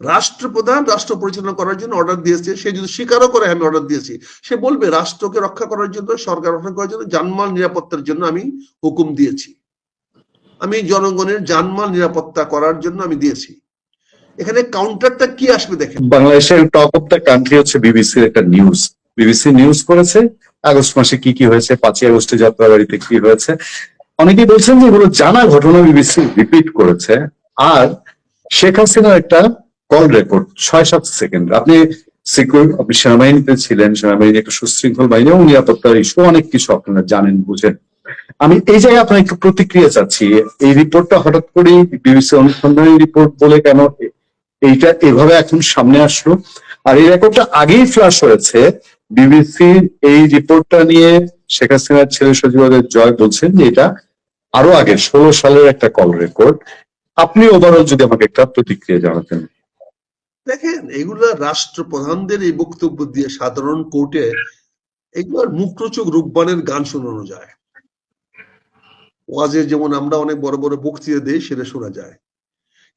রাষ্ট্রপ্রধান রাষ্ট্র পরিচালনা করার জন্য অর্ডার দিয়েছে, সে যদি স্বীকারও করে আমি অর্ডার দিয়েছি, সে বলবে রাষ্ট্রকে রক্ষা করার জন্য, সরকার রক্ষা করার জন্য জানমাল নিরাপত্তার জন্য আমি হুকুম দিয়েছি। আমি জনগণের জানমাল নিরাপত্তা করার জন্য আমি দিয়েছি। এখানে কাউন্টারটা কি আসবে দেখেন। বাংলাদেশের টপ অফ দ্য কান্ট্রি হচ্ছে বিবিসির একটা নিউজ বিবিসি নিউজ করেছে, আগস্ট মাসে কি কি হয়েছে, পাঁচই আগস্টে যাত্রাবাড়িতে কি হয়েছে। অনেকেই বলছেন যে এগুলো জানা ঘটনা বিবিসি রিপিট করেছে। আর শেখ হাসিনার একটা কল রেকর্ড ছয় সাত সেকেন্ড। আপনি সিকিউর আপনি সেনাবাহিনীতে ছিলেন, সেনাবাহিনী একটা সুশৃঙ্খল বাহিনী, এবং নিরাপত্তার ইস্যু অনেক কিছু আপনারা জানেন, বুঝেন। আমি এই জায়গায় আপনার একটু প্রতিক্রিয়া চাচ্ছি। এই রিপোর্টটা হঠাৎ করেই বিবিসি অনুসন্ধানী রিপোর্ট বলে কেন এইটা এভাবে এখন সামনে আসলো? আর এই রেকর্ডটা আগেই ফ্লাশ হয়েছে। বিবিসি এই রিপোর্টটা নিয়ে শেখ হাসিনার ছেলে সচিবালয়ের জয় বলছেন যে এটা আরও আগে, ষোলো সালের একটা কল রেকর্ড। আপনি ওভারঅল যদি আমাকে একটা প্রতিক্রিয়া জানাতেন। দেখেন, এগুলা রাষ্ট্রপ্রধানদের এই বক্তব্য দিয়ে সাধারণ কোর্টে এগুলোর মুক্তচোখ রূপবানের গান শোনানো যায়। ওয়াজের যেমন আমরা অনেক বড় বড় বক্তৃতা দিই, সেটা শোনা যায়।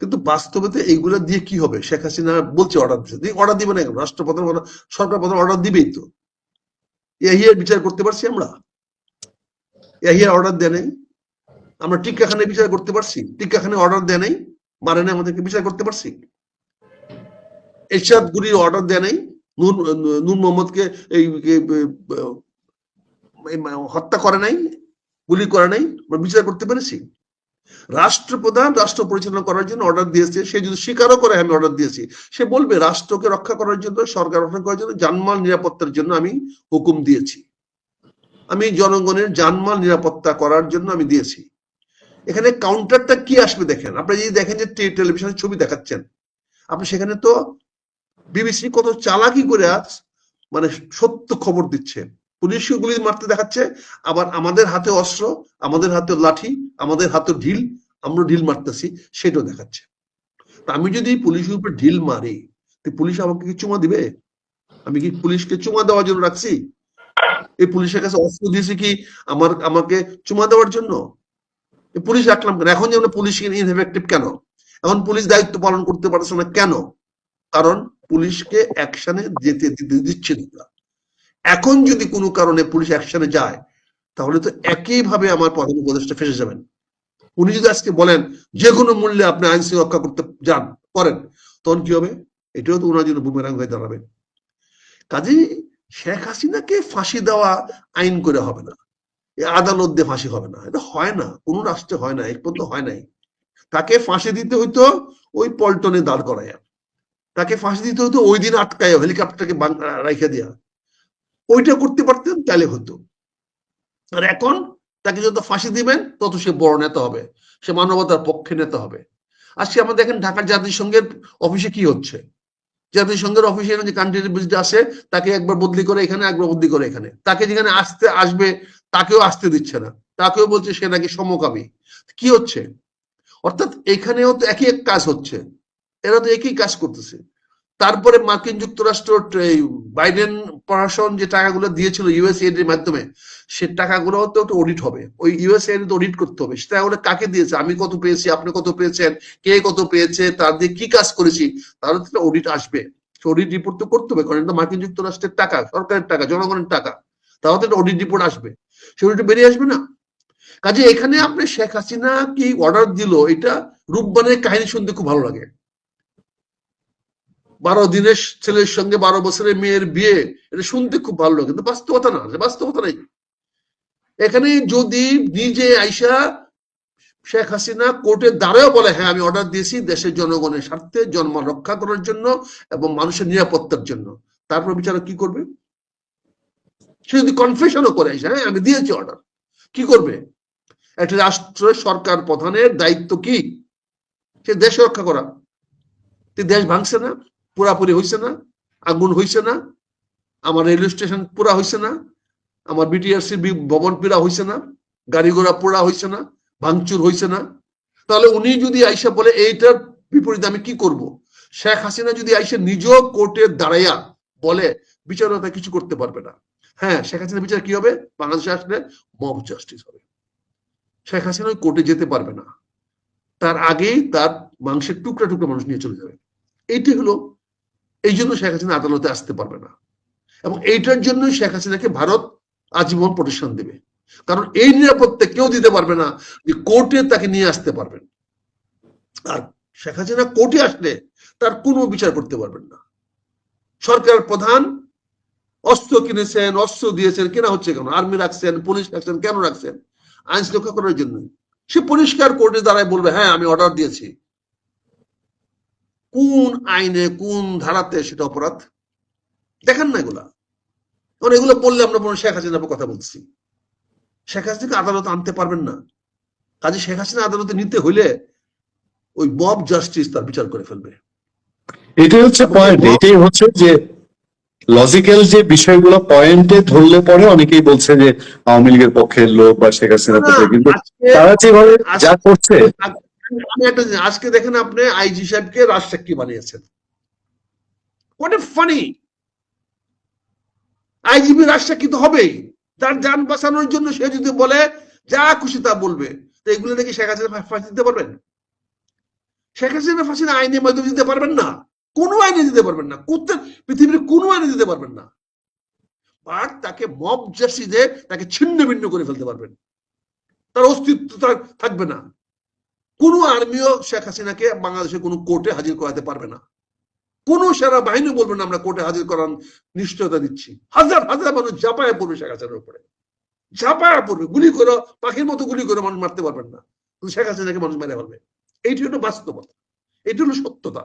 কিন্তু বাস্তবেতে এইগুলা দিয়ে কি হবে? শেখ হাসিনা বলছে অর্ডার দিচ্ছে অর্ডার দিবে না রাষ্ট্রপ্রধান সরকার প্রধান অর্ডার দিবেই তো। এহিয়ার বিচার করতে পারছি আমরা? এহিয়ার অর্ডার দেয় নাই? আমরা টিক্কাখানে বিচার করতে পারছি? টিক্কাখানে অর্ডার দেয় নাই? মারে আমাদেরকে বিচার করতে পারছি? এরশাদ গুলির অর্ডার দেয় নাই। নূর নূর মোহাম্মদকে এই হত্যা করে নাই, গুলি করে নাই আমরা বিচার করতে পেরেছি? রাষ্ট্রপ্রধান রাষ্ট্র পরিচালনা করার জন্য অর্ডার দিয়েছে, সে যদি স্বীকারও করে আমি অর্ডার দিয়েছি, সে বলবে রাষ্ট্রকে রক্ষা করার জন্য, সরকার রক্ষা করার জন্য জানমাল নিরাপত্তার জন্য আমি হুকুম দিয়েছি। আমি জনগণের জানমাল নিরাপত্তা করার জন্য আমি দিয়েছি। এখানে কাউন্টারটা কি আসবে দেখেন। আপনি যদি দেখেন যে টেলিভিশনের ছবি দেখাচ্ছেন, আপনি সেখানে তো বিবিসি কত চালাকি করে মানে সত্য খবর দিচ্ছে। পুলিশ গুলি মারতে দেখাচ্ছে, আবার আমাদের হাতে অস্ত্র, আমাদের হাতে লাঠি, আমাদের হাতে ঢিল, আমরা ঢিল মারতেছি, সেটাও দেখাচ্ছে। আমি যদি পুলিশের উপর ঢিল মারি পুলিশ আমাকে কি চুমা দিবে? আমি কি পুলিশকে চুমা দেওয়ার জন্য রাখছি? এই পুলিশের কাছে অস্ত্র দিয়েছি কি আমার, আমাকে চুমা দেওয়ার জন্য? পুলিশ রাখলাম কেন? এখন যেন পুলিশ ইনএফেক্টিভ কেন? এখন পুলিশ দায়িত্ব পালন করতে পারছে না কেন? কারণ পুলিশকে অ্যাকশনে যেতে দিচ্ছে না। এখন যদি কোনো কারণে পুলিশ অ্যাকশনে যায়, তাহলে তো একইভাবে আমার প্রধান উপদেষ্টা ফেসে যাবেন। উনি যদি আজকে বলেন, যে কোনো মূল্যে আপনি আইন শৃঙ্খলা করতে যান, করেন, তখন কি হবে? এটাও তো ওনার জন্য বুমেরাং হয়ে দাঁড়াবে। কাজেই শেখ হাসিনাকে ফাঁসি দেওয়া আইন করে হবে না। আদালত দিয়ে ফাঁসি হবে না। এটা হয় না। কোন রাষ্ট্রে হয় না। এক পর্যন্ত হয় নাই। তাকে ফাঁসি দিতে হইতো ওই পল্টনে দাঁড় করাইয়া। তাকে ফাঁসি দিতে হতো, ওই দিন আটকায় হেলিকপ্টারকে রেখে দেওয়া ওইটা করতে পারতেন, তাহলে হতো। আর এখন তাকে যত ফাঁসি দিবেন, তত সে বড় নেতা হবে, সে মানবতার পক্ষে নেতা হবে। আজকে আমরা দেখেন ঢাকার জাতিসংঘের অফিসে কি হচ্ছে? জাতিসংঘের অফিসে যে কান্ট্রি ভিজিট আসে তাকে একবার বদলি করে এখানে, একবার বদলি করে এখানে। তাকে যেখানে আসতে আসবে, তাকেও আসতে দিচ্ছে না। তাকেও বলছে সে নাকি সমকামী। কি হচ্ছে? অর্থাৎ এখানেও তো একই এক কাজ হচ্ছে। এরা তো একই কাজ করতেছে। তারপরে মার্কিন যুক্তরাষ্ট্র বাইডেন প্রশাসন যে টাকাগুলো দিয়েছিল ইউএসএড এর মাধ্যমে, সে টাকাগুলো তো অডিট হবে। ওই ইউএসএড তো অডিট করতে হবে। সেটা ওরা কাকে দিয়েছে? আমি কত পেয়েছি? আপনি কত পেয়েছেন? কে কত পেয়েছে? তার দিয়ে কি কাজ করেছি? তার তো অডিট আসবে। অডিট রিপোর্ট তো করতে হবে, কারণ মার্কিন যুক্তরাষ্ট্রের টাকা, সরকারের টাকা, জনগণের টাকা। তাহলে তো অডিট রিপোর্ট আসবে। সে অডিট বেরিয়ে আসবে না। কাজে এখানে আপনি শেখ হাসিনা কি অর্ডার দিল, এটা রূপবানের কাহিনী শুনতে খুব ভালো লাগে। বারো দিনের ছেলের সঙ্গে বারো বছরের মেয়ের বিয়ে, এটা শুনতে খুব ভালো লাগে। কিন্তু বাস্তবতা না বাস্তবতা নাই। এখানে যদি নিজে আইসা শেখ হাসিনা কোর্টের দ্বারাও বলে হ্যাঁ আমি অর্ডার দিয়েছি দেশের জনগণের স্বার্থে জন্ম রক্ষা করার জন্য এবং মানুষের নিরাপত্তার জন্য। তারপর বিচারক কি করবে? সে যদি কনফেশনও করে আসে হ্যাঁ আমি দিয়েছি অর্ডার কি করবে? একটা রাষ্ট্র সরকার প্রধানের দায়িত্ব কি? সে দেশ রক্ষা করা। দেশ ভাঙছে না। পুরাপুরি হয়েছে না, আগুন হয়েছে না, আমার রেলওয়ে স্টেশন পুরা হয়েছে না, আমার বিটিআরসি ভবন পিরা হয়েছে না গাড়ি ঘোড়া পোড়া হয়েছে না, ভাঙচুর হয়েছে না। তাহলে উনি যদি আইসা বলে, এইটার বিপরীতে আমি কি করব? শেখ হাসিনা যদি আইসা নিজেও কোর্টে দাঁড়াইয়া বলে, বিচারকতা কিছু করতে পারবে না। হ্যাঁ শেখ হাসিনা বিচার কি হবে? বাংলাদেশে আসলে মব জাস্টিস হবে। শেখ হাসিনা কোর্টে যেতে পারবে না। তার আগেই তার মাংসের টুকরা টুকরা মানুষ নিয়ে চলে যাবে। এইটি হলো এই জন্য শেখ হাসিনা আদালতে আসতে পারবে না। এবং এইটার জন্য শেখ হাসিনাকে ভারত আজীবন প্রতিষ্ঠান দেবে। কারণ এই নিরাপত্তা কেউ দিতে পারবে না যে কোর্টে তাকে নিয়ে আসতে পারবেন আর শেখ হাসিনা কোর্টে আসলে তার কোনো বিচার করতে পারবেন না। সরকার প্রধান অস্ত্র কিনেছেন, অস্ত্র দিয়েছেন, কেনা হচ্ছে কেন? আর্মি রাখছেন, পুলিশ রাখছেন, কেন রাখছেন? আইন সুরক্ষা করার জন্য সে পরিষ্কার কোর্টে দ্বারাই বলবে হ্যাঁ আমি অর্ডার দিয়েছি। কোন আইনে কোন ধারাতে সেটা অপরাধ? দেখেন না এগুলা। কারণ এগুলো বললে আমরা বলুন শেখ হাসিনার কথা বলছি। শেখ হাসিনাকে আদালতে আনতে পারবেন না। কাজে শেখ হাসিনা আদালতে নিতে হইলে ওই মব জাস্টিস তার বিচার করে ফেলবে। এটাই হচ্ছে পয়েন্ট এটাই হচ্ছে যে লজিক্যাল যে বিষয়গুলো পয়েন্টে ধরলে পরে অনেকেই বলছে যে আওয়ামী লীগের পক্ষের লোক বা শেখ হাসিনার পক্ষে কিন্তু তারা যেভাবে যা করছে আজকে দেখেন আপনি আইজি সাহেবকে রাজসাক্ষী বানিয়েছেন। ফানি আইজিবি তো হবেই। তার যান বাঁচানোর জন্য সে যদি বলে, যা খুশি তা বলবে। তো এগুলো শেখ হাসিনা ফাঁসি দিতে পারবেন? শেখ হাসিনা ফাঁসি আইনের মাধ্যমে দিতে পারবেন না। কোনো আইনে দিতে পারবেন না। পৃথিবীর কোনো আইনে দিতে পারবেন না। আর তাকে মব তাকে ছিন্ন ভিন্ন করে ফেলতে পারবেন। তার অস্তিত্ব থাকবে না। কোনো আর্মিও শেখ হাসিনাকে বাংলাদেশের কোনো কোর্টে হাজির করাতে পারবে না। কোনো সেনা বাহিনী বলবে না, আমরা কোর্টে হাজির করার নিশ্চয়তা দিচ্ছি। হাজার হাজার মানুষ ঝাঁপায় পড়বে শেখ হাসিনার উপরে। ঝাঁপায় পড়বে, গুলি করে, পাখির মতো গুলি করে মানুষ মারতে পারবেন না। শেখ হাসিনাকে মানুষ মেরে ফেলবে। এইটি হলো বাস্তবতা। এটি হলো সত্যতা।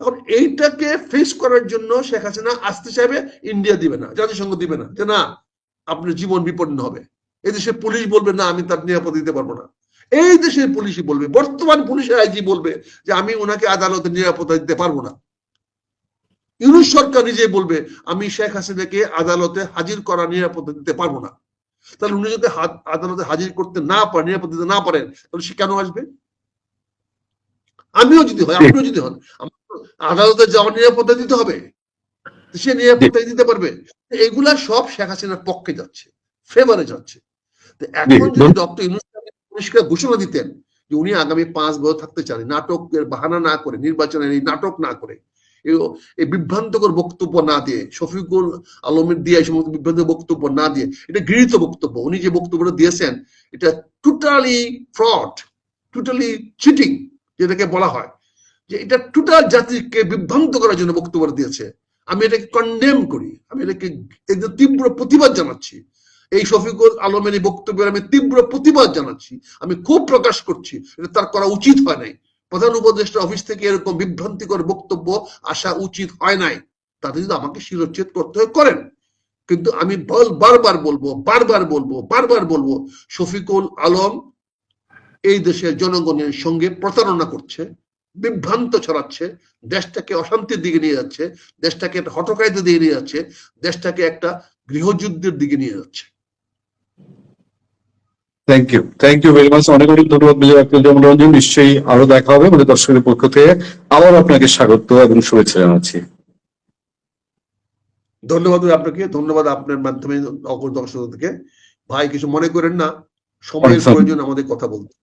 এখন এইটাকে ফেস করার জন্য শেখ হাসিনা আসতে চাইবে ইন্ডিয়া দিবে না, জাতিসংঘ দিবে না যে না, আপনার জীবন বিপন্ন হবে। এদেশে পুলিশ বলবে, না, আমি তার নিরাপদ দিতে পারব না। এই দেশের পুলিশই বলবে বর্তমান পুলিশের আইজি বলবে যে আমি ওনাকে আদালতে নিরাপত্তা দিতে পারব না। ইউনুস সরকার নিজে বলবে আমি শেখ হাসিনাকে আদালতে হাজির করা নিরাপত্তা দিতে পারব না। তাহলে উনি যদি আদালতে হাজির করতে না পারেন নিরাপত্তা দিতে না পারেন তাহলে সে কেন আসবে? আমিও যদি হয় আপনিও যদি হন আদালতে যাওয়ার নিরাপত্তা দিতে হবে। সে নিরাপত্তা দিতে পারবে। এগুলা সব শেখ হাসিনার পক্ষে যাচ্ছে ফেভারে যাচ্ছে। তো এখন যদি ডক্টর ইউনুস পরিষ্কার ঘোষণা দিতেন যে উনি আগামী পাঁচ বছর থাকতে চান। নাটকের বাহানা না করে, নির্বাচনের এই নাটক না করে, এই- বিভ্রান্তকর বক্তব্য না দিয়ে, শফিকুল আলমের দিয়ে এই সমস্ত বিভ্রান্ত বক্তব্য না দিয়ে, এটা গৃহীত বক্তব্য। উনি যে বক্তব্যটা দিয়েছেন, এটা টোটালি ফ্রড টোটালি চিটিং যেটাকে বলা হয়। যে এটা টোটাল জাতিকে বিভ্রান্ত করার জন্য বক্তব্য দিয়েছে। আমি এটাকে কন্ডেম করি। আমি এটাকে তীব্র প্রতিবাদ জানাচ্ছি। এই শফিকুল আলমের এই বক্তব্যের আমি তীব্র প্রতিবাদ জানাচ্ছি। আমি খুব প্রকাশ করছি, এটা তার করা উচিত হয় নাই। প্রধান উপদেষ্টা অফিস থেকে এরকম বিভ্রান্তিকর বক্তব্য আসা উচিত হয় নাই। তাতে যদি আমাকে শিরোচ্ছেদ করতে হয়, করেন। কিন্তু আমি বল, বারবার বলব বারবার বলব বারবার বলব, শফিকুল আলম এই দেশের জনগণের সঙ্গে প্রতারণা করছে, বিভ্রান্ত ছড়াচ্ছে, দেশটাকে অশান্তির দিকে নিয়ে যাচ্ছে, দেশটাকে একটা হটকাইতে দিয়ে নিয়ে যাচ্ছে, দেশটাকে একটা গৃহযুদ্ধের দিকে নিয়ে যাচ্ছে। Thank you thank you very much অনেক অনেক ধন্যবাদ বিজয় নিশ্চয়ই আরও দেখা হবে আমাদের দর্শকের পক্ষ থেকে। আবার আপনাকে স্বাগত এবং শুভেচ্ছা জানাচ্ছি। ধন্যবাদ আপনাকে ধন্যবাদ আপনার মাধ্যমে দর্শকদেরকে ভাই কিছু মনে করেন না? সময়ের অনেক প্রয়োজন আমাদের কথা বলতে।